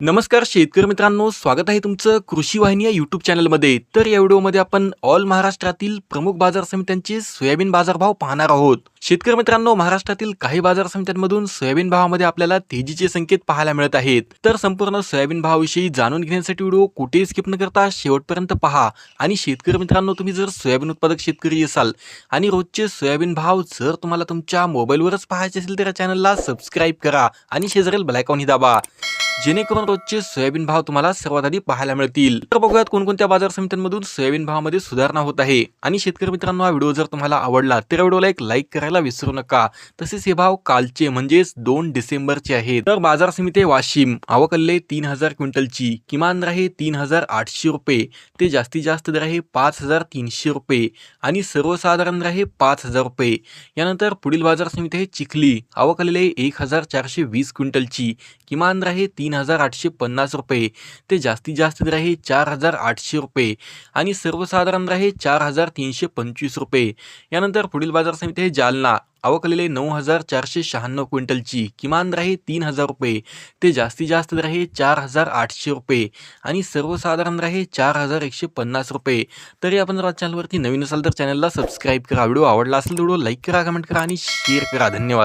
नमस्कार शेतकरी मित्रांनो. स्वागत आहे तुमचं कृषी वाहिनी या युट्यूब चॅनलमध्ये तर या व्हिडिओमध्ये आपण ऑल महाराष्ट्रातील प्रमुख बाजार समित्यांचे सोयाबीन बाजारभाव पाहणार आहोत. शेतकरी मित्रांनो महाराष्ट्रातील काही बाजार समित्यांमधून सोयाबीन भावामध्ये आपल्याला तेजीचे संकेत पाहायला मिळत आहेत. तर संपूर्ण सोयाबीन भावाविषयी जाणून घेण्यासाठी व्हिडिओ कुठेही स्किप न करता शेवटपर्यंत पहा. आणि शेतकरी मित्रांनो तुम्ही जर सोयाबीन उत्पादक शेतकरी असाल आणि रोजचे सोयाबीन भाव जर तुम्हाला तुमच्या मोबाईलवरच पाहायचे असेल तर या चॅनलला सबस्क्राईब करा आणि शेजारील ब्लॅकॉनही दाबा. जेणेकरून रोजचे सोयाबीन भाव तुम्हाला सर्वात आधी पाहायला मिळतील. तर बघूयात कोणकोणत्या बाजार समित्यांमधून सोयाबीन भावामध्ये सुधारणा होत आहे. आणि शेतकरी मित्रांनो हा व्हिडिओ जर तुम्हाला आवडला तर व्हिडिओला एक लाईक करायला विसरू नका. तसेच हे भाव कालचे म्हणजेच दोन डिसेंबरचे आहेत. तर बाजार समिती वाशिम. आवकल्ले तीन हजार क्विंटलची. किमान दर आहे तीन हजार आठशे रुपये. ते जास्तीत जास्त दर आहे पाच हजार तीनशे रुपये. आणि सर्वसाधारण दर आहे पाच हजार रुपये. यानंतर पुढील बाजार समिती आहे चिखली. आवकलेले एक हजार चारशे वीस क्विंटलची. किमान दर आहे तीन तीन हजार आठशे पन्नास रुपये. ते जास्तीत जास्त राहे आहे चार हजार आठशे रुपये आणि सर्वसाधारण राहे चार हजार तीनशे पंचवीस रुपये. यानंतर पुढील बाजार समिती आहे जालना. आवकलेले नऊ हजार चारशे शहाण्णव क्विंटलची. किमान राहे तीन हजार रुपये. ते जास्तीत जास्त राहे आहे चार हजार आठशे रुपये आणि सर्वसाधारण राहे आहे चार हजार एकशे पन्नास रुपये. तरी आपण जर चॅनलवरती नवीन असाल तर चॅनलला सबस्क्राईब करा. व्हिडिओ आवडला असेल तर व्हिडिओ लाईक करा कमेंट करा आणि शेअर करा. धन्यवाद.